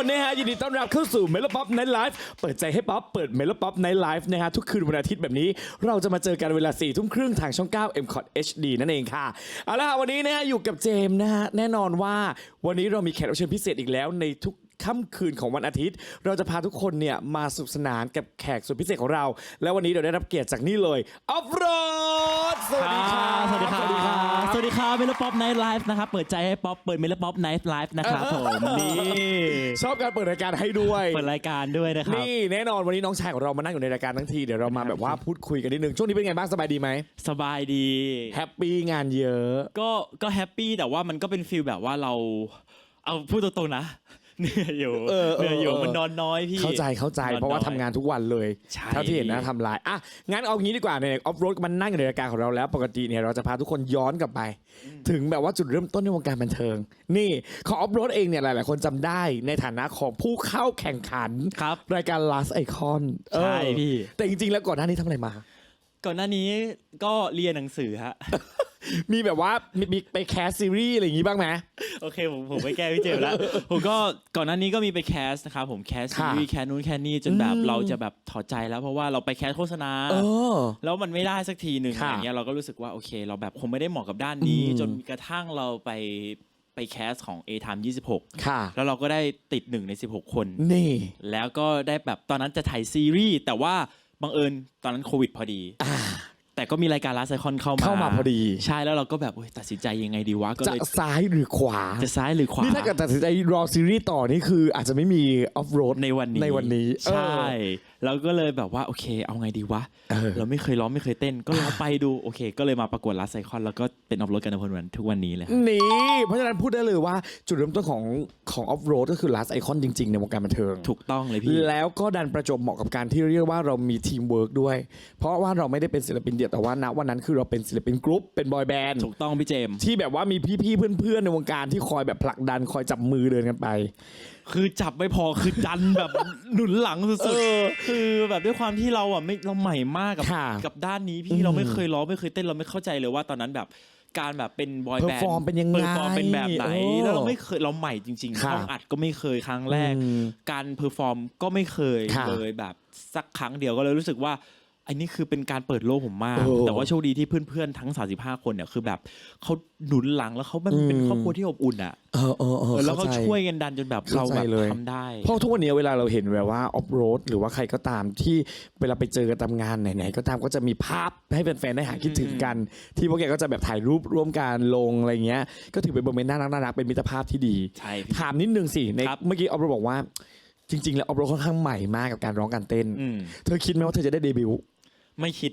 คนนะฮะยินดีต้อนรับเข้าสู่เมล o ป๊อปไนไลฟ์เปิดใจให้ป๊อปเปิดเมล o ป๊อปไนไลฟ์นะฮะทุกคืนวันอาทิตย์แบบนี้ เราจะมาเจอกันเวลา4ี่ทุ่มครึ่งทางช่อง 9 m c o t HD นั่นเองค่ะเอาละฮะวันนี้นะฮะอยู่กับเจมส์นะฮะแน่นอนว่าวันนี้เรามีแขกรับเชิญพิเศษอีกแล้วในทุกค่ำคืนของวันอาทิตย์ เราจะพาทุกคนเนี่ยมาสนุกสนานกับแขกสุดพิเศษของเรา และวันนี้เราได้รับเกียรติจากนี่เลยออฟโร สวัสดีครับสวัสดีครับ สวัสดีครับเมลป๊อปไนท์ไลฟ์นะครับ เปิดใจให้ป๊อป เปิดเมลป๊อปไนท์ไลฟ์นะครับผมนี่ชอบการเปิดรายการให้ด้วย เปิดรายการด้วยนะครับ นี่แน่นอนวันนี้น้องชายของเรามานั่งอยู่ในรายการทั้งที เดี๋ยวเรามาแบบว่าพูดคุยกันนิดนึง ช่วงนี้เป็นไงบ้างสบายดีไหม สบายดี แฮปปี้งานเยอะ ก็ ก็แฮปปี้แต่ว่ามันก็เป็นฟีลแบบว่าเรา เอาพูดตรงๆนะ เหนื่อยอยู่เออเออเหนื่อยอยู่เออ มันนอนน้อยพี่ เข้าใจเข้าใจนอนเพราะว่าน้อยทำงานทุกวันเลยใช่ เท่าที่เห็นนะทำลายอะงั้นเอางี้ดีกว่าเนี่ยออฟโรดมันนั่งอยู่ในรายการของเราแล้ว ปกติเนี่ยเราจะพาทุกคนย้อนกลับไป ถึงแบบว่าจุดเริ่มต้นในวงการบันเทิง นี่ของออฟโรดเองเนี่ยหลาย ๆ คนจำได้ในฐานะของผู้เข้าแข่งขัน ครับ รายการ Last Icon เออใช่พี่ แต่จริง ๆ แล้วก่อนหน้านี้ทำอะไรมา ก่อนหน้านี้ก็เรียนหนังสือฮะ มีแบบว่ามีมีไปแคสซีรีส์อะไรอย่างงี้บ้างไหม โอเคผมผมไปแก้พี่เจมส์แล้ว ผมก็ก่อนหน้านี้ก็มีไปแคสนะครับผมแคสซีรีส์แคสนู้นแคสนี่จนแบบอืมเราจะแบบถอดใจแล้วเพราะว่าเราไปแคสโฆษณาเออ แล้วมันไม่ได้สักทีหนึ่งค่ะอย่างเงี้ยเราก็รู้สึกว่าโอเค เราแบบคงไม่ได้เหมาะกับด้านนี้ อืม จนกระทั่งเราไปไปแคสของ A Time 26 ค่ะ แล้วเราก็ได้ติดหนึ่งใน 16 คน นี่ แล้วก็ได้แบบตอนนั้นจะถ่ายซีรีส์แต่ว่าบังเอิญตอนนั้นโควิดพอดี แต่ก็มีรายการลาไซคอนเข้ามาเข้ามาพอดี ใช่แล้วเราก็แบบโอ๊ยตัดสินใจยังไงดีวะก็จะเลยซ้ายหรือขวา จะซ้ายหรือขวานี่ถ้าเกิดตัดสินใจรอซีรีส์ต่อนี่คืออาจจะไม่มีออฟโรดในวันนี้ในวันนี้ใช่เออเราก็เลยแบบว่าโอเค เอาไงดีวะเออเราไม่เคยร้องไม่เคยเต้น ก็ลองไปดูโอเค ก็เลยมาประกวดลาไซคอนแล้วก็เป็นออฟโรดกันในวันทุกวันนี้เลยครับนี่เพราะฉะนั้นพูดได้เลยว่าจุดเริ่มต้นของของออฟโรดก็คือ last icon จริงๆในวงการบันเทิงถูกต้องเลยพี่แล้วก็ดันประจวบเหมาะกับการที่เรียกว่าเรามีทีมเวิร์กด้วย เพราะว่าเราไม่ได้เป็นศิลปินเดี่ยวแต่ว่าณวันนั้นคือเราเป็นศิลปินกรุ๊ปเป็นบอยแบนด์ถูกต้องพี่เจมส์ที่แบบว่ามีพี่ๆเพื่อนๆในวงการที่คอยแบบผลักดันคอยจับมือเดินกันไป คือจับไม่พอคือดันแบบ หนุนหลังสุดๆคือแบบด้วยความที่เราอะไม่เราใหม่มากกับค่ะกับด้านนี้อืพี่มเราไม่เคยร้องไม่เคยเต้นเราไม่เข้าใจเลยว่าตอนนั้นแบบการแบบเป็นบอยแบนด์ Perform เป็นยังไงเปอร์ฟอร์มเป็นแบบไหนเออแล้วเราไม่เคยเราใหม่จริงๆค่ะห้องอัดก็ไม่เคยครั้งแรก อืมการเพอร์ฟอร์มก็ไม่เคยค่ะ เลยแบบสักครั้งเดียวก็เลยรู้สึกว่า อันนี้คือเป็นการเปิดโลกผมมาก โอ้แต่ว่าโชคดีที่เพื่อนๆทั้ง 35 คนเนี่ยคือแบบเขาหนุนหลังแล้วเขามันเป็นอืม ครอบครัวที่อบอุ่นอะเออเออเออเออแล้วเขาข้ใจ ช่วยกันดันจนแบบเราเข้าใจแบบเลย ทำได้ เพราะทุกวันนี้เวลาเราเห็นแบบว่าออฟโรดหรือว่าใครก็ตามที่เวลาไปเจอกันตามงานไหนๆก็ตามก็จะมีภาพให้แฟนๆได้หาคิดถึงกัน ที่พวกแกก็จะแบบถ่ายรูปร่วมกันลงอะไรเงี้ย ก็ถือเป็นโมเมนต์น่ารักน่ารักเป็นมิตรภาพที่ดี ใช่พี่ถามนิดนึงสิในครับ เมื่อกี้ออฟโรดบอกว่า จริง ๆ แล้วออฟโรดค่อนข้างใหม่มากกับการร้องการเต้น อืม เธอคิดไหมว่าเธอจะได้เดบิวต์ ไม่คิด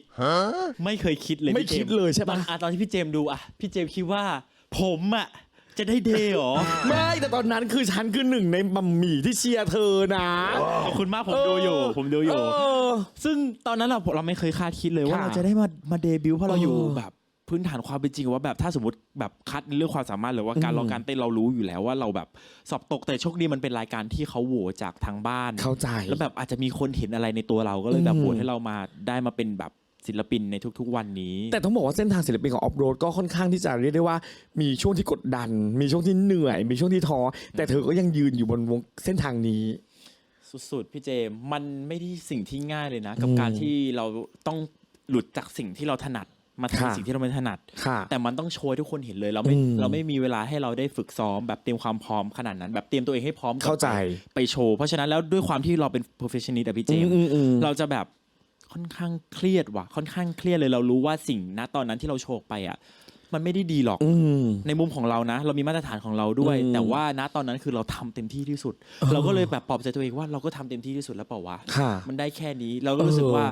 ไม่เคยคิดเลยไม่พี่จคิดส์เลยใช่ปะ ตอนอะตอนที่พี่เจมส์ดูอะพี่เจมส์คิดว่า ผมอะจะได้เดย์เหรอ ไม่แต่ตอนนั้นคือฉันคือหนึ่งในมัมหมี่ที่เชียร์เธอนะขอบคุณมากผมดูอยู่ ผมดูอยู่ เออ ซึ่งตอนนั้นเราเราไม่เคยคาดคิดเลยว่าค่ะเราจะได้มามาเดบิวต์เพราะเราอยู่เออ แบบ พื้นฐานความเป็นจริงว่าแบบถ้าสมมติแบบคัดในเรื่องความสามารถหรือว่าการอืมร้องการเต้นเรารู้อยู่แล้วว่าเราแบบสอบตกแต่โชคดีมันเป็นรายการที่เขาโหวตจากทางบ้านเข้าใจแล้วแบบอาจจะมีคนเห็นอะไรในตัวเราก็เลยแบบอืมโหวตให้เรามาได้มาเป็นแบบศิลปินในทุกๆ วันนี้ แต่ต้องบอกว่าเส้นทางศิลปินของออฟโรดก็ค่อนข้างที่จะเรียกได้ว่า มีช่วงที่กดดัน มีช่วงที่เหนื่อย มีช่วงที่ท้อแต่เธอก็ยังยืนอยู่บนวงเส้นทางนี้ สุดๆ พี่เจมส์มันไม่ได้สิ่งที่ง่ายเลยนะ กับอืมการที่เราต้องหลุดจากสิ่งที่เราถนัด มาค่ะทำสิ่งที่เราไม่ถนัด ค่ะแต่มันต้องโชว์ให้ทุกคนเห็นเลยเราไม่อืมเราไม่มีเวลาให้เราได้ฝึกซ้อมแบบเตรียมความพร้อมขนาดนั้น แบบเตรียมตัวเองให้พร้อมก่อนเข้าใจ ไปโชว์เพราะฉะนั้นแล้วด้วยความที่เราเป็น perfectionist อะพี่เจมส์ อืมอืม เราจะแบบค่อนข้างเครียดว่ะ ค่อนข้างเครียดเลยเรารู้ว่าสิ่งณตอนนั้นที่เราโชว์ออกไปอะ มันไม่ได้ดีหรอกอืม ในมุมของเรานะ เรามีมาตรฐานของเราด้วย อืม แต่ว่าณตอนนั้นคือเราทำเต็มที่ที่สุด เราก็เลยแบบปลอบใจตัวเองว่าเราก็ทำเต็มที่ที่สุดแล้วเปล่าวะค่ะ มันได้แค่นี้เราก็รู้สึกเออว่า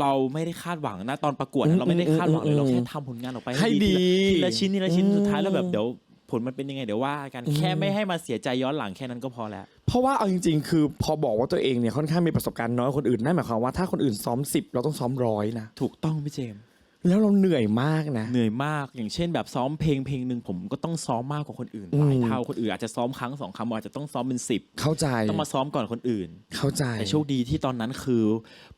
เราไม่ได้คาดหวังนะตอนประกวดอืมนะเราไม่ได้คาดหวังเลยอืมเราแค่ทำผลงานออกไปให้ดีทีละชิ้นทีละชิ้นอืมสุดท้ายแล้วแบบเดี๋ยวผลมันเป็นยังไงเดี๋ยวว่ากันอืมแค่ไม่ให้มาเสียใจย้อนหลังแค่นั้นก็พอแล้ว เพราะว่าเอาจริง ๆ คือพอบอกว่าตัวเองเนี่ยค่อนข้างมีประสบการณ์น้อยกว่าคนอื่นนั่นหมายความว่าถ้าคนอื่นซ้อมสิบเราต้องซ้อมร้อยนะ ถูกต้องพี่เจมส์ แล้วเราเหนื่อยมากนะ เหนื่อยมากอย่างเช่นแบบซ้อมเพลงเพลงหนึ่งผมก็ต้องซ้อมมากกว่าคนอื่นหลายอืมเท่าคนอื่นอาจจะซ้อมครั้งสองครั้งอาจจะต้องซ้อมเป็นสิบเข้าใจต้องมาซ้อมก่อนคนอื่น เข้าใจแต่โชคดีที่ตอนนั้นคือ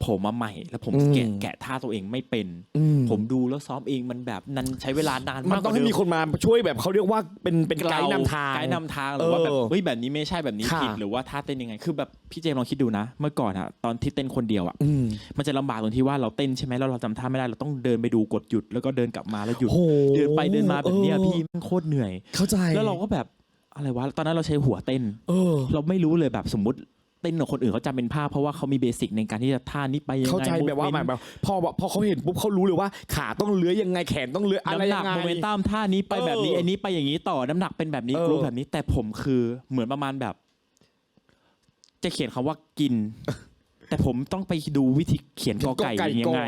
ผมมาใหม่ แล้วผมอืมแกะแกะท่าตัวเองไม่เป็นอืมผมดูแล้วซ้อมเองมันแบบนันใช้เวลานานมัมานกต้องให้มีคนมาช่วยแบบเขาเรียกว่าเป็นเป็นไกด์นำทางไกด์นำทางหรือว่าแบบเออเฮ้ยแบบนี้ไม่ใช่แบบนี้ค่ะผิดหรือว่าท่าเต้นยังไงคือแบบพี่เจมส์ลองคิดดูนะ เมื่อก่อนอะตอนที่เต้นคนเดียวอะอืมมันจะลำบากตรงที่ว่าเราเต้นใช่ไหมแล้วเราจำท่าไม่ได้เราต้องเดินไปดูกดหยุดแล้วก็เดินกลับมาแล้วหยุด โหเดินไปเดินมาแบบเนี้ยเออพี่มันโคตรเหนื่อย เข้าใจแล้วเราก็แบบอะไรวะตอนนั้นเราใช้หัวเต้น เออ เราไม่รู้เลยแบบสมมติเต้นกับคนอื่นเขาจำเป็นภาพเพราะว่าเขามีเบสิกในการที่จะท่านี้ไปยังไง เข้าใจแบบว่าหมาย movement แบบพอพอเขาเห็นปุ๊บเขารู้เลยว่า ขาต้องเลื้อยยังไงแขนต้องเลื้อยอะไรน้ำหนัยักงไง โมเมนตัมท่านี้ไปแบบนี้เอออันนี้ไปอย่างนี้ต่อน้ำหนักเป็นแบบนี้เออ กรุ๊ปแบบนี้แต่ผมคือเหมือนประมาณแบบ จะเขียนคำว่ากิน แต่ผมต้องไปดูวิธีเขียนกอไก่ยังไง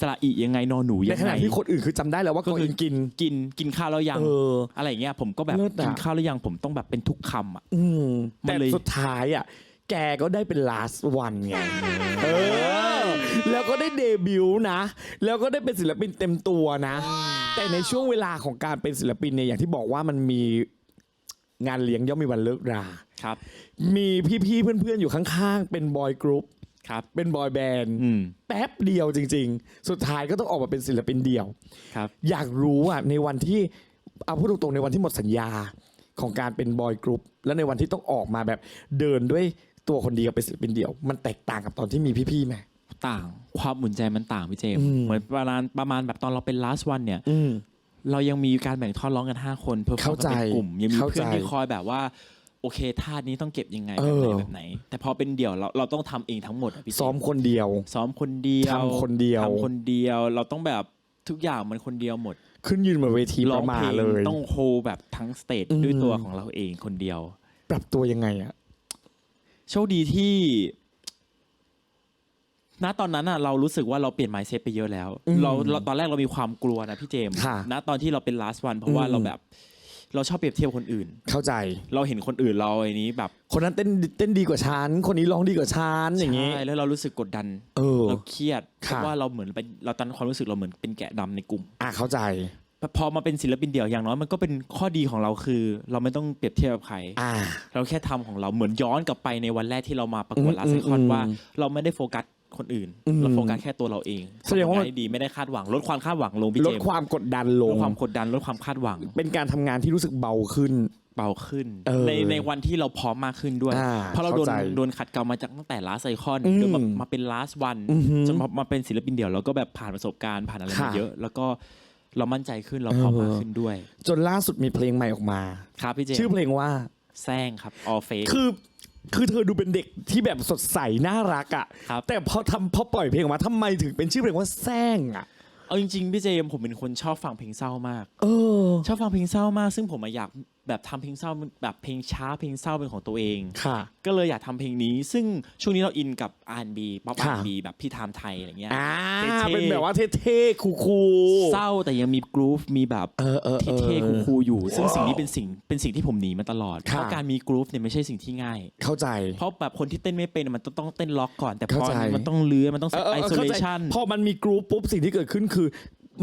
สระอียังไงนอหนูในยังขไงณะที่คนอื่นคือจำได้แล้วว่าก็เขาคือเองกิน กินกินข้าวแล้วยังเอออะไรอย่างเงี้ยผมก็แบบเลิศอะ กินข้าวแล้วยังผมต้องแบบเป็นทุกคำอะ อืมมันแต่เลย สุดท้ายอะ แกก็ได้เป็น last one ไง เออ แล้วก็ได้เดบิวต์นะ แล้วก็ได้เป็นศิลปินเต็มตัวนะ แต่ในช่วงเวลาของการเป็นศิลปินเนี่ยอย่างที่บอกว่ามันมี งานเลี้ยงย่อมมีวันเลิกรา ครับ มีพี่ๆเพื่อนๆอยู่ข้างๆ เป็นบอยกรุ๊ปครับ เป็นบอยแบนด์อืม แป๊บเดียวจริง ๆ สุดท้ายก็ต้องออกมาเป็นศิลปินเดี่ยว ครับ อยากรู้อะในวันที่เอาพูดตรงๆในวันที่หมดสัญญาของการเป็นบอยกรุ๊ปแล้วในวันที่ต้องออกมาแบบเดินด้วยตัวคนเดียวเป็นศิลปินเดี่ยว มันแตกต่างกับตอนที่มีพี่ๆไหม ต่าง ความหมุนใจมันต่างพี่เจมส์อืม เหมือนประมาณประมาณแบบตอนเราเป็น last one เนี่ย อืม เรายังมีการแบ่งท่อนร้องกัน 5 คนเพื่อเข้าใจเป็นกลุ่ม ยังมีเข้าเพื่อนใจที่คอยแบบว่า โอเคท่านี้ต้องเก็บยังไงเอแบบไหนอแบบไหน แต่พอเป็นเดี่ยวเราเราต้องทำเองทั้งหมดอะพี่เจซ้อมคนเดียว ซ้อมคนเดียวทำคนเดียวทำคนเดียวเราต้องแบบทุกอย่างมันคนเดียวหมด ขึ้นยืนบนเวทีร้ปองระมาเพลงเลยต้องโฮแบบทั้งสเตจอืมด้วยตัวของเราเองคนเดียว ปรับตัวยังไงอะโชคดีที่ ณตอนนั้นอะเรารู้สึกว่าเราเปลี่ยน mindset ไปเยอะแล้วอืมเราเราตอนแรกเรามีความกลัวนะพี่เจมส์ค่ะณตอนที่เราเป็น last one เพราะว่าอืม เราแบบ เราชอบเปรียบเทียบคนอื่น เข้าใจ เราเห็นคนอื่นเราไอ้นี้แบบคนนั้นเต้นเต้นดีกว่าฉันคนนี้ร้องดีกว่าฉันอย่างนี้ ใช่แล้วเรารู้สึกกดดันเออ เราเครียดเพค่ะ ราะว่าเราเหมือนเป็นเราตอนนั้นความรู้สึกเราเหมือนเป็นแกะดำในกลุ่ม อะเข้าใจ พอมาเป็นศิลปินเดี่ยวอย่างน้อยมันก็เป็นข้อดีของเราคือ เราไม่ต้องเปรียบเทียบกับใคร อ่า เราแค่ทำของเราเหมือนย้อนกลับไปในวันแรกที่เรามาประกวดอืมลาสไซคอนอืมว่า เราไม่ได้โฟกัส คนอื่นอืม เราโฟกัสแค่ตัวเราเองแสดงว่า ทำผลนให้ดีไม่ได้คาดหวังลดความคาดหวังลงพี่ลเจดมส์ความกดดันลลง ดความกดดันลดความคาดหวังเป็นการทำงานที่รู้สึกเบาขึ้น เบาขึ้น เออในในวันที่เราพร้อมมากขึ้นด้วย อ่าเพราะเราโดนเข้าใจโดนขัดเกลามาจากตั้งแต่ลาสไซคอนอืมจนมามาเป็นลาสวันอือหือจนมามาเป็นศิลปินเดี่ยวเราก็แบบผ่านประสบการณ์ผ่านอะไรมาค่ะเยอะ แล้วก็เรามั่นใจขึ้นเราพร้อมเออ มากขึ้นด้วยจนล่าสุดมีเพลงใหม่ออกมา ครับพี่เจมชื่อส์เพลงว่า แซงครับออเฟกคือ คือเธอดูเป็นเด็กที่แบบสดใสน่ารักอะครับ แต่พอทำพอปล่อยเพลงออกมาทำไมถึงเป็นชื่อเพลงว่าแซงอะเอาจริงๆพี่เจมส์ผมเป็นคนชอบฟังเพลงเศร้ามาก เออ ชอบฟังเพลงเศร้ามาก ซึ่งผมอะอยากแบบทำเพลงเศร้าแบบเพลงช้าเพลงเศร้าเป็นของตัวเอง ค่ะ ก็เลยอยากทำเพลงนี้ ซึ่งช่วงนี้เราอินกับ R&B ป๊อป ค่ะ R&B แบบพี่ไทม์ไทยอะไรเงี้ย อ่าเท่ๆ เป็นแบบว่าเท่ๆคูลๆ เศร้าแต่ยังมีกรูฟมีแบบเออเออเออเท่ๆคูลๆอยู่ ซึ่งสิ่งนี้เป็นสิ่งเป็นสิ่งที่ผมหนีมาตลอดค่ะเพราะการมีกรูฟเนี่ยไม่ใช่สิ่งที่ง่าย เข้าใจ เพราะแบบคนที่เต้นไม่เป็นมันต้องเต้นล็อกก่อน แต่พอเข้าใจ มันต้องเลื้อยมันต้องเอเซตอเออไอเออโซเข้าเลใจชัน พอมันมีกรุ๊ปปุ๊บสิ่งที่เกิดขึ้นคือ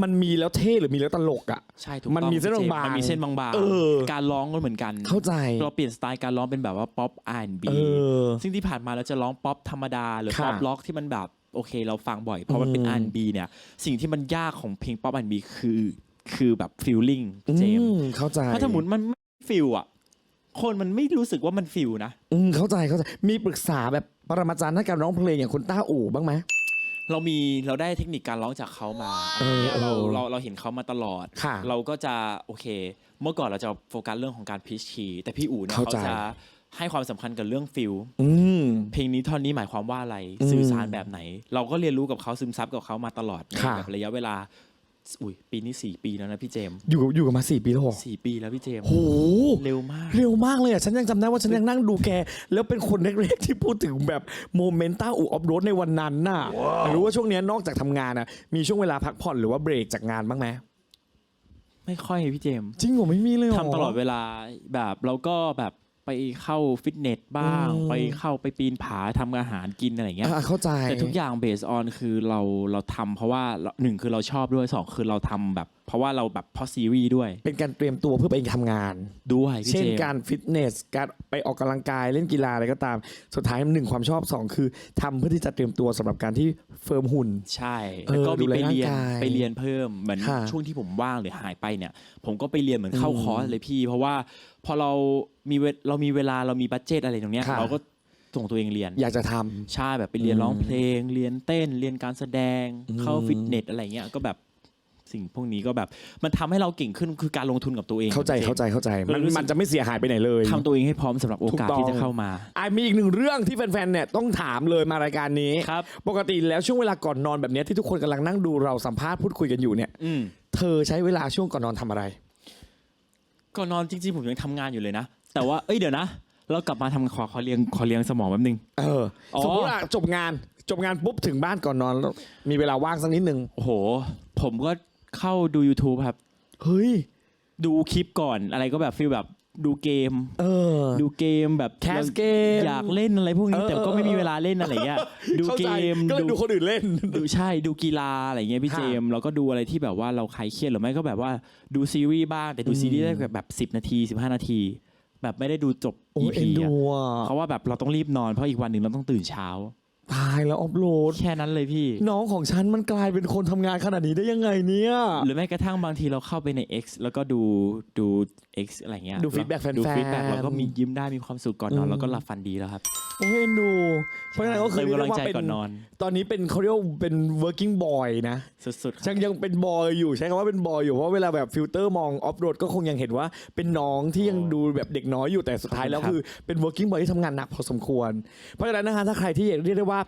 มันมีแล้วเท่หรือมีแล้วตลกอะใช่ถูกมันต้องมีเส้นพี่จบางๆมันมีเส้นบางเออ ๆการร้องก็เหมือนกันเข้าใจ เราเปลี่ยนสไตล์การร้องเป็นแบบว่าป๊อป R&B เออซึ่งที่ผ่านมาเราจะร้องป๊อปธรรมดาหรือค่ะป๊อปล็อกที่มันแบบโอเค เราฟังบ่อยเพราะมันเป็นอืม R&B เนี่ย สิ่งที่มันยากของเพลงป๊อป R&B คือคือแบบฟีลลิ่งเจมอืส์มเข้าใจถ้าสมมติมันไม่ฟิลอะ คนมันไม่รู้สึกว่ามันฟิลนะ อืมเข้าใจเข้าใจ มีปรึกษาแบบปรมาจารย์ด้านการร้องเพลงอย่างคุณต้าอู่บ้างไหม เรามีเราได้เทคนิคการร้องจากเขามาเออเนี่ยเราเออเราเราเห็นเขามาตลอด ค่ะเราก็จะโอเค เมื่อก่อนเราจะโฟกัสเรื่องของการพิชคีแต่พี่อู๋เนี่ยเข้าเขาใจ จะให้ความสำคัญกับเรื่องฟิล อืม เพลงนี้ท่อนนี้หมายความว่าอะไร อืมสื่อสารแบบไหน เราก็เรียนรู้กับเขาซึมซับกับเขามาตลอดในค่ะแบบระยะเวลา อุ้ยปีนี้สี่ปีแล้วนะพี่เจมส์อยู่กับอยู่กับมาสี่ปีแล้วเหรอสี่ปีแล้วพี่เจมส์โห เร็วมาก เร็วมากเลยอะ ฉันยังจำได้ว่าฉันยังนั่งดูแก แล้วเป็นคนแรกๆที่พูดถึงแบบโมเมนต้าอูออฟโรดในวันนั้นน่ะรู้ว่าช่วงเนี้ยนอกจากทำงานอะมีช่วงเวลาพักผ่อนหรือว่าเบรกจากงานบ้างไหมไม่ค่อยพี่เจมส์ จริงเหรอไม่มีเลยเหรอทำตลอดเวลาแบบเราก็แบบ ไปไปเข้าฟิตเนสบ้างอืมไปเข้าไปปีนผาทำอาหารกินอะไรเงี้ย อะเข้าใจ แต่ทุกอย่างเบสออนคือเราเราทำเพราะว่าเราหนึ่งคือเราชอบด้วยสองคือเราทำแบบ เพราะว่าเราแบบเพราะซีรีส์ด้วยเป็นการเตรียมตัวเพื่อไปทำงาน ด้วยพี่เช่นจมส์การฟิตเนส การไปออกกำลังกายเล่นกีฬาอะไรก็ตาม สุดท้ายหนึ่งความชอบสองคือทำเพื่อที่จะเตรียมตัวสำหรับการที่เฟิร์มหุ่น ใช่เออแล้วก็มีดูแลไปเรียนร่างกายไปเรียนเพิ่มเหมือนค่ะช่วงที่ผมว่างหรือหายไปเนี่ย ผมก็ไปเรียนเหมือนเข้าอืมคอร์สเลยพี่ เพราะว่า พอเรามีเวเรามีเวลาเรามีบัตเจตอะไรตรงเนี้ยค่ะ เราก็ส่งตัวเองเรียนอยากจะทำ ใช่แบบไปเรียนอืมร้องเพลง เรียนเต้น เรียนการแสดงอืมเข้าฟิตเนสอะไรเงี้ยก็แบบสิ่งพวกนี้ก็แบบ มันทำให้เราเก่งขึ้นคือการลงทุนกับตัวเอง เข้าใจจริงๆเข้าใจเข้าใจ มันเรารู้สึก มันจะไม่เสียหายไปไหนเลย ทำตัวเองให้พร้อมสำหรับโอกาสถูกต้อง ที่จะเข้ามา อะมีอีกหนึ่งเรื่องที่แฟนๆเนี่ยต้องถามเลยมารายการนี้ ครับ ปกติแล้วช่วงเวลาก่อนนอนแบบเนี้ยที่ทุกคนกำลังนั่งดูเราสัมภาษณ์พูดคุยกันอยู่เนี่ย อืม เธอใช้เวลาช่วงก่อนนอนทำอะไร ก่อนนอนจริงๆผมยังทำงานอยู่เลยนะ แต่ว่า เอ้ยเดี๋ยวนะ เรากลับมาทำขอขอเลี้ยงขอเลี้ยงสมองแป๊บนึง เอออ๋อสมมติว่าจบงานจบงานปุ๊บถึงบ้านก่อนนอนแล้วมีเวลาว่างสักนิดนึงโอ้โห ผมก็เข้าดู YouTube ครับ เฮ้ย ดูคลิปก่อนอะไรก็แบบฟีลแบบ ดูเกม เออ ดูเกมแบบแคสราเกม อยากเล่นอะไรพวกนี้เออแต่ก็ไม่มีเวลาเล่นอะไรเงี้ยดูเข้าเกใจมก็เลยดูคนอื่นเล่น ดูใช่ดูกีฬาอะไรเงี้ยพี่ค่ะเจมส์แล้วก็ดูอะไรที่แบบว่าเราคลายเครียดหรือไม่ก็แบบว่าดูซีรีส์บ้างแต่ดูอืมซีรีส์ได้แบบสิบนาทีสิบห้านาที แบบไม่ได้ดูจบโอ้ย EP เอ็นดูอะอะเพราะว่าแบบเราต้องรีบนอนเพราะอีกวันหนึ่งเราต้องตื่นเช้า ตายแล้วออฟโหลด แค่นั้นเลยพี่ น้องของฉันมันกลายเป็นคนทำงานขนาดนี้ได้ยังไงเนี่ย หรือแม้กระทั่งบางทีเราเข้าไปใน X แล้วก็ดูดู X อะไรเงี้ยดู feedback แฟนๆ ดูฟีดแบ็กเราก็มียิ้มได้มีความสุขก่อนนออืนมแล้วก็หลับฝันดีแล้วครับโอ้ยเอ็นดูเพราะฉะนั้นก็คือเติมเรียกำลักงว่าใจเป็นก่อนนอน ตอนนี้เป็นเขาเรียกว่าเป็น working boy นะ สุดๆคยัรับงยังเป็นบอยอยู่ใช้คำว่าเป็นบอยอยู่เพราะเวลาแบบฟิลเตอร์มองออฟโรดก็คงยังเห็นว่าเป็นน้องที่ยังดูแบบเด็กน้อยอยู่แต่สุดท้ายแล้วคือเป็น working boy ที่ทำงานหนักพอสมควร เพราะฉะนั้นนะคะถ้าใครที่เรียกได้ว่า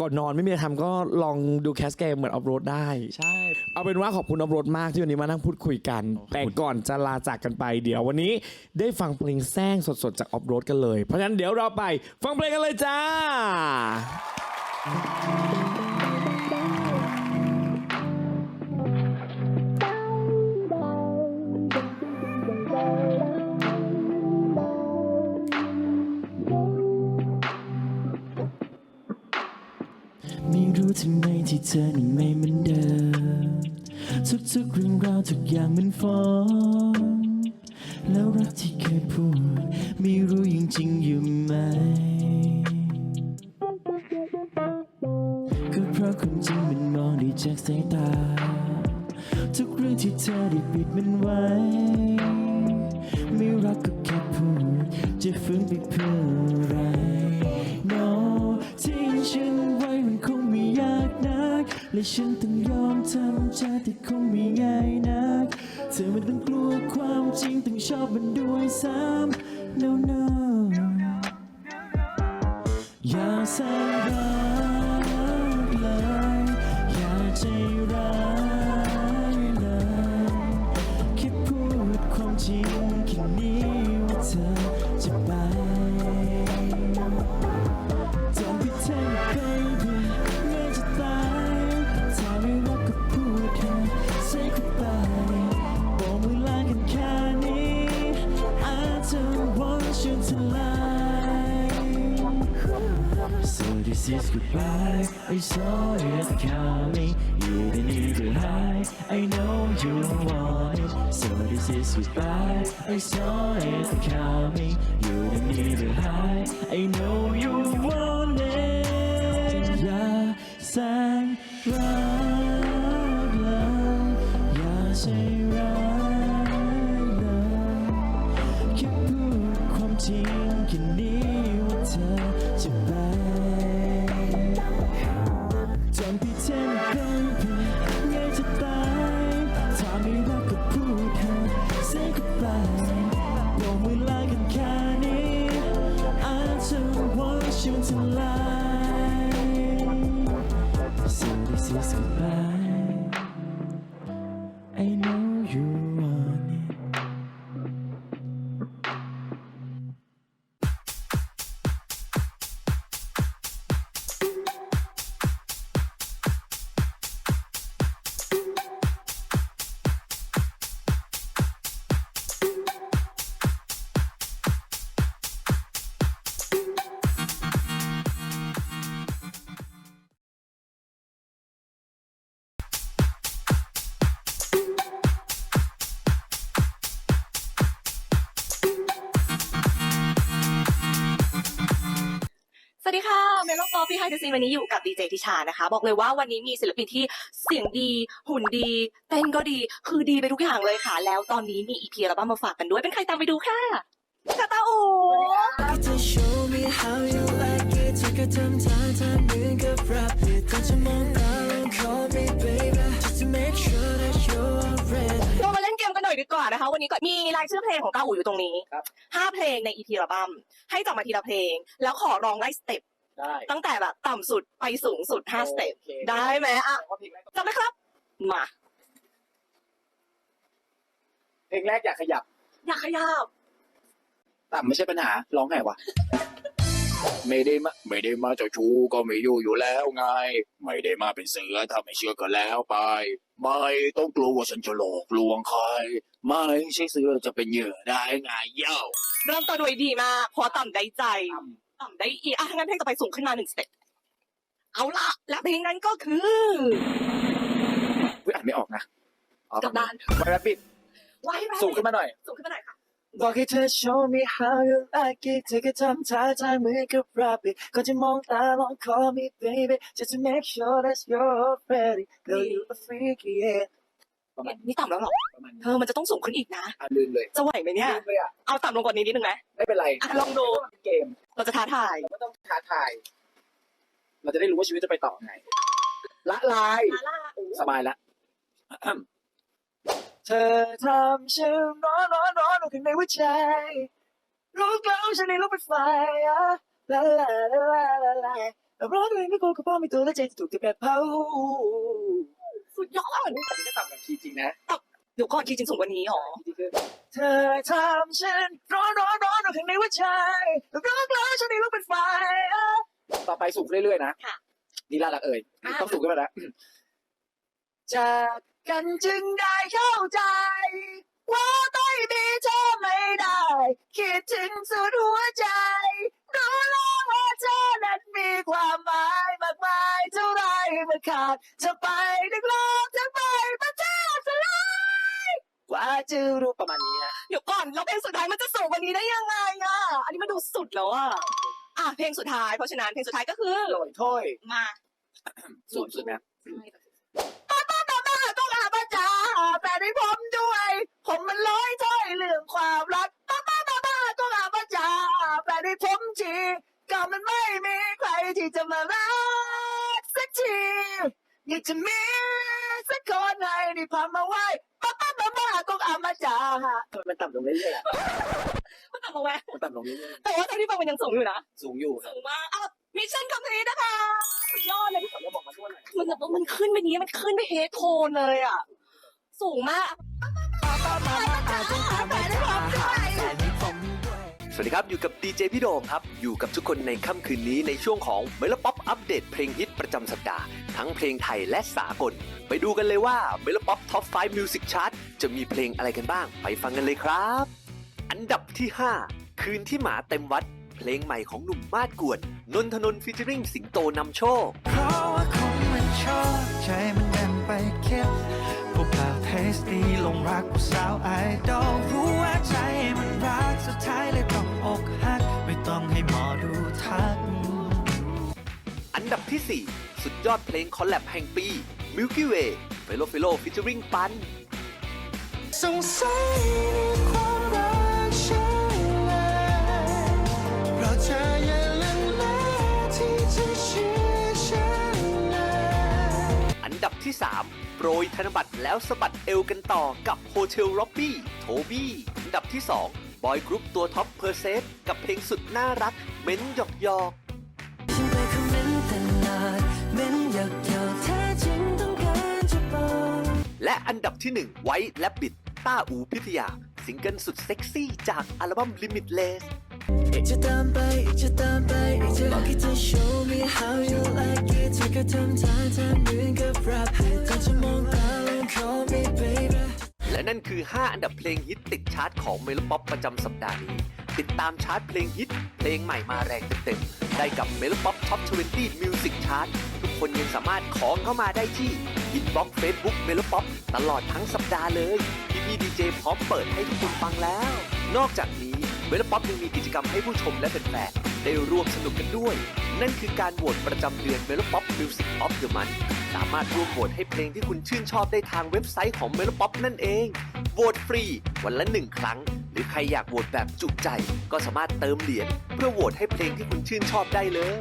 ก่อนนอนไม่มีอะไรทำก็ลองดูแคสเกมเหมือนออฟโรดได้ ใช่ เอาเป็นว่าขอบคุณออฟโรดมากที่วันนี้มานั่งพูดคุยกันขอบคุณแต่ก่อนจะลาจากกันไปเดี๋ยววันนี้ได้ฟังเพลงแซงสดๆจากออฟโรดกันเลย เพราะฉะนั้นเดี๋ยวเราไปฟังเพลงกันเลยจ้า เธอนั้นไม่เหมือนเดิม ทุกๆเรื่องราวทุกอย่างมันฟ้องแล้วรักที่เคยพูด ไม่รู้ยังจริงอยู่ไหม was bad, I saw it coming. ไฮเดซีวันนี้อยู่กับดีเจทิชานะคะ บอกเลยว่าวันนี้มีศิลปินที่เสียงดี หุ่นดีเต้นก็ดีคือดีไปทุกอย่างเลยค่ะ แล้วตอนนี้มีอีพีอัลบั้มมาฝากกันด้วยเป็นใครตามไปดูค่ะกาตาอูจะ show me how you like it เธอก็ทำท่าทางเหมือนกับ rap it ก่อนจะมองตาลอง call me baby just to make sure that you're ready เรามาเล่นเกมกันหน่อยดีกว่านะคะ วันนี้ก็มีรายชื่อเพลงของตาอูอยู่ตรงนี้ห้าเพลงในอีพีอัลบั้มให้จับมาทีละเพลง แล้วขอร้องได้สเต็ป ได้ตั้งแต่แบบต่ำสุดไปสูงสุดห้าสเต็ปโอเคได้ไหมอะจำได้ครับ มา เพลงแรกอยากขยับ อยากขยับต่ำไม่ใช่ปัญหา ร้องไงวะ ไม่ได้มา ไม่ได้มาเจ้าชู้ก็ไม่อยู่อยู่แล้วไง ไม่ได้มาเป็นเสือถ้าไม่เชื่อก็แล้วไป ไม่ต้องกลัวว่าฉันจะหลอกลวงใคร ไม่ใช่เสือจะเป็นเหยื่อได้ไงเย้า เริ่มต้นด้วยดีมากเพอต่ำได้ใจ ต่ำ ได้อีกอะงั้นเพลงต่อไปสูงขึ้นมาหนึ่งสเต็ปเอาละและเพลงนั้นก็คือเฮ้ยอ่านไม่ออกนะอ๋อกลับด้านไวรัสปิดไว้ไว้สูงขึ้นมาหน่อย สูงขึ้นมาหน่อยค่ะบอกให้เธอ show me how you like it เธอก็ทำท่าทางเหมือนกับ rap it ก่อนจะมองตาลอง call me baby just to make sure that you're ready girl you a freak yeah ประมาณนี่ต่ำแล้วเหรอประมาณเธอมันจะต้องสูงขึ้นอีกนะอะลืมเลยจะไหวไหมเนี่ยลืมเลยอะเอาต่ำลงกว่านี้นิดนึงไหมไม่เป็นไรอะลองดูเกมเราจะท้าทายไม่ต้องท้าทาย เราจะได้รู้ว่าชีวิตจะไปต่อไง ละลาย ลาล่าอู้สบายละเธอทำฉันร้อนร้อนร้อนออกข้างในหัวใจรู้กล้าวฉันในโลกเป็นไฟอะลาลาลาลาลาลาร้อนเลยไม่กลัวกระเพาะไม่ตัวและใจจะถูกจะแบบเผา สุดยอดอันนี้ก็ต่ำกับคีย์จริงนะเดี๋ยวก่อนคีย์จริงสูงกว่านี้หรอคีย์จริงคือเธอทำฉันร้อนร้อนร้อนออกข้างในหัวใจรู้กล้าวฉันในโลกเป็นไฟอะต่อไปสูงขึ้นเรื่อยๆนะค่ะนี่ลาละเอ่ยอะต้องสูงขึ้นมาแล้วจากกันจึงได้เข้าใจ ว่าไม่มีเธอไม่ได้ คิดถึงสุดหัวใจรู้แล้วว่าเธอนั้นมีความหมายมากมายเท่าไรเมื่อขาดเธอไปนึกโลกทั้งใบมันจะสลายกว่าจะรู้ประมาณนี้ฮะเดี๋ยวก่อนแล้วเพลงสุดท้ายมันจะสูงกว่านี้ได้ยังไงอะอันนี้มันดูสุดแล้วอะอะเพลงสุดท้ายเพราะฉะนั้นเพลงสุดท้ายก็คือโรยถ้วยมาสูงสุดนะป้าป้าป้าป้าต้องอาบาจาแปลให้ผมด้วย ผมมันร้อยถ้อยเรื่องความรักป้าป้าป้าป้าต้องอาบาจาแปลให้ผมทีก็มันไม่มีใครที่จะมารักสัก ทีอยากจะมีสักคนให้ได้พามาไว้ป้าป้าป้าป้าต้อาบาจาทำไมมันต่ำลงเรื่อยๆอะมันต่ำลงไหมมันต่ำลงเรื่อยแต่ว่าตอนที่ฟังมันยังสูงอยู่นะ ๆสูงอยู่สูงมากอะมิชชั่นคอมพลีทนะคะสุดยอดเลยผมจะบอกมาด้วยหน่อยมันแบบมันขึ้นไปนี้มันขึ้นไปเฮดโทนเลยอะ สูงมาก ป้าป้าป้าป้าก็อามาจ่าฮะ สวัสดีครับ อยู่กับดีเจพี่โดงครับ อยู่กับทุกคนในค่ำคืนนี้ในช่วงของเมลป๊อปอัปเดตเพลงฮิตประจำสัปดาห์ ทั้งเพลงไทยและสากล ไปดูกันเลยว่าเมลป๊อปท็อป 5 Music Chart จะมีเพลงอะไรกันบ้าง ไปฟังกันเลยครับ อันดับที่ 5 คืนที่หมาเต็มวัด เพลงใหม่ของหนุ่มมาดกวน นนทนนฟิชเจอริงสิงโตนำโชค ชอบใจมันยังไปคิดพวกเราเทสดีลงรักผู้สาวไอดอลรู้ว่าใจมันรักสุดท้ายเลยต้องอกหัก ไม่ต้องให้หมอดูทัก อันดับที่ 4 สุดยอดเพลงคอลแลบแห่งปี Milky Way เฟโลเฟโลฟิชเจอริงปันสงสัยในความรักใช่เลยเพราะเธอยัง ดับที่ 3 โปรยธนบัตรแล้วสะบัดเอวกันต่อกับโฮเทล o ็อบบี้โทบี้อันดับที่ 2 บอยกรุ๊ปตัวท็อปเพอร์เซสกับเพลงสุดน่ารัก เม้นหยอกหยอกฉันไปคอมเมนต์ตลอดเม้นอยากเยาแท้จริงต้องการจะบอกและอันดับที่ 1 ไว้และบิดต้าอูพิทยา ซิงเกิลสุดเซ็กซี่จากอัลบั้ม Limitless อยากจะตามไปอยากจะตามไปอยากจะบอกให้เธอ show me how you like it เธอก็ทำท่าทางเหมือนกับ rap it ก่อจะมองตาลอง call me baby และนั่นคือ 5 อันดับเพลงฮิตติดชาร์ตของเมโลป๊อปประจำสัปดาห์นี้ ติดตามชาร์ตเพลงฮิต เพลงใหม่มาแรงเต็มๆได้กับเมโลป๊อปท็อป20 Music Chart ทุกคนยังสามารถของเข้ามาได้ที่อินบ็อกซ์เฟซบุ๊กเมโลป๊อปตลอดทั้งสัปดาห์เลย พี่พี่ดีเจพร้อมเปิดให้ทุกคนฟังแล้ว นอกจากนี้ เมลป๊อปยังมีกิจกรรมให้ผู้ชมและแฟนๆได้ร่วมสนุกกันด้วย นั่นคือการโหวตประจำเดือนเมลป๊อปมิวสิกออฟเดอะมันสามารถร่วมโหวตให้เพลงที่คุณชื่นชอบได้ทางเว็บไซต์ของเมลป๊อปนั่นเองโหวตฟรีวันละหนึ่งครั้ง หรือใครอยากโหวตแบบจุใจ ก็สามารถเติมเหรียญเพื่อโหวตให้เพลงที่คุณชื่นชอบได้เลย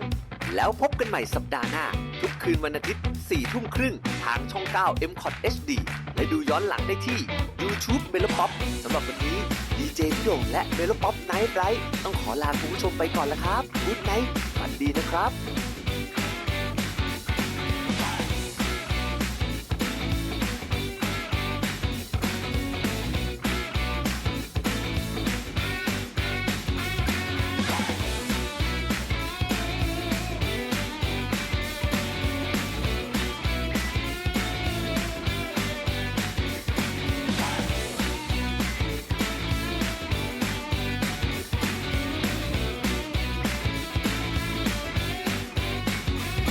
แล้วพบกันใหม่สัปดาห์หน้า ทุกคืนวันอาทิตย์4ทุ่มครึ่งทางช่อง 9 m c o t HD และดูย้อนหลังได้ที่ YouTube m e l o p o p สำหรับวันนี้ดีเจพี่โด่งและ m e l o p o p Night Right ต้องขอลาคุณผู้ชมไปก่อนละครับ Good Night ฝันดีนะครับ